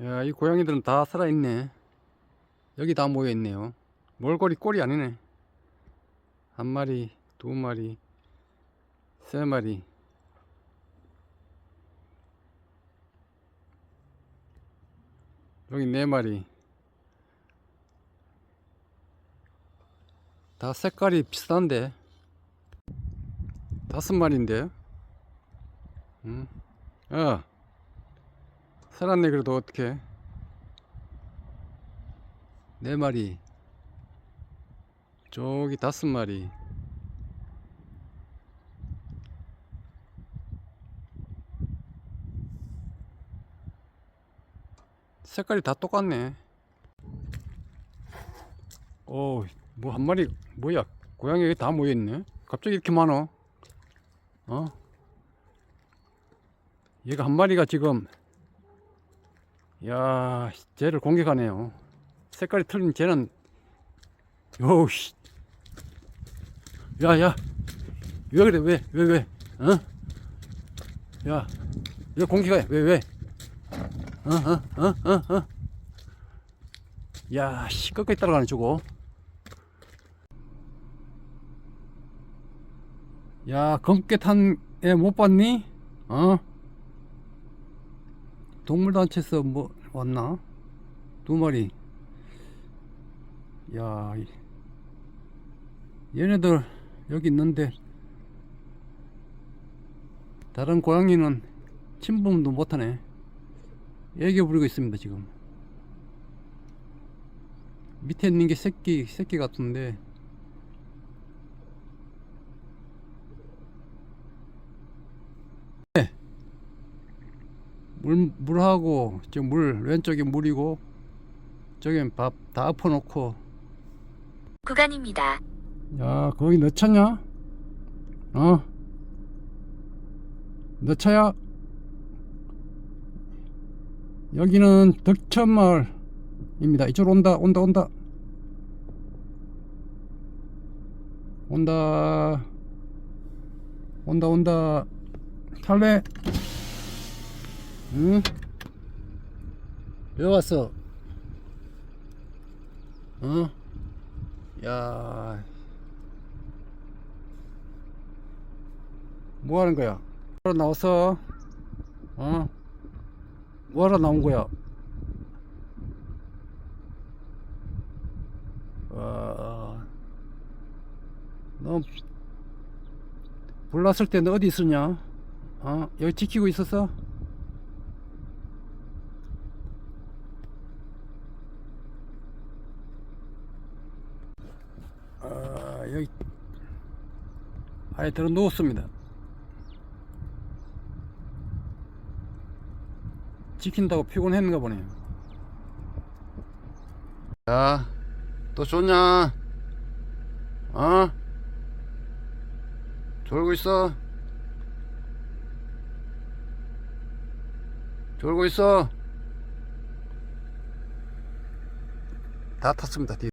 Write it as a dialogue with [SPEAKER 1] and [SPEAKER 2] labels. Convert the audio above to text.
[SPEAKER 1] 야, 이 고양이들은 다 살아있네. 여기 다 모여있네요. 몰골이 꼴이 아니네. 한 마리, 두 마리, 세 마리. 여기 네 마리. 다 색깔이 비슷한데. 다섯 마리인데. 응? 어. 살았네, 그래도 어떡해. 네 마리. 저기 다섯 마리. 색깔이 다 똑같네. 오, 뭐한 마리, 뭐야? 고양이 여기 다 모여있네? 갑자기 이렇게 많어? 어? 얘가 한 마리가 지금, 야, 쟤를 공격하네요. 색깔이 틀린 쟤는, 요씨. 야, 야. 왜 그래, 왜, 왜, 왜, 어? 야, 왜 공격해, 왜, 왜? 어, 어, 어, 어, 어. 야, 씨, 끝까지 따라가네, 저거. 야, 검게 탄애 못 봤니? 어? 동물단체에서 뭐, 왔나? 두 마리. 야, 이- 얘네들 여기 있는데, 다른 고양이는 침범도 못하네. 애교 부리고 있습니다, 지금. 밑에 있는 게 새끼, 새끼 같은데, 물, 물하고, 지금 물, 왼쪽에 물이고, 저긴 밥 다 엎어놓고,
[SPEAKER 2] 구간입니다.
[SPEAKER 1] 야, 거기 몇 차냐? 어? 몇 차야? 여기는 덕천마을입니다. 이쪽으로 온다, 온다, 온다. 온다. 온다, 온다. 탈래? 응? 왜 왔어? 어? 야, 뭐 하는 거야? 뭐하러 나왔어? 어? 뭐하러 나온 거야? 와, 너 불났을 때너 어디 있었냐? 어? 여기 지키고 있었어? 아, 여기 아예 들어 누웠습니다. 지킨다고 피곤했는가 보네요. 야, 또 좋냐? 어? 졸고 있어? 졸고 있어? 다 탔습니다. 뒤.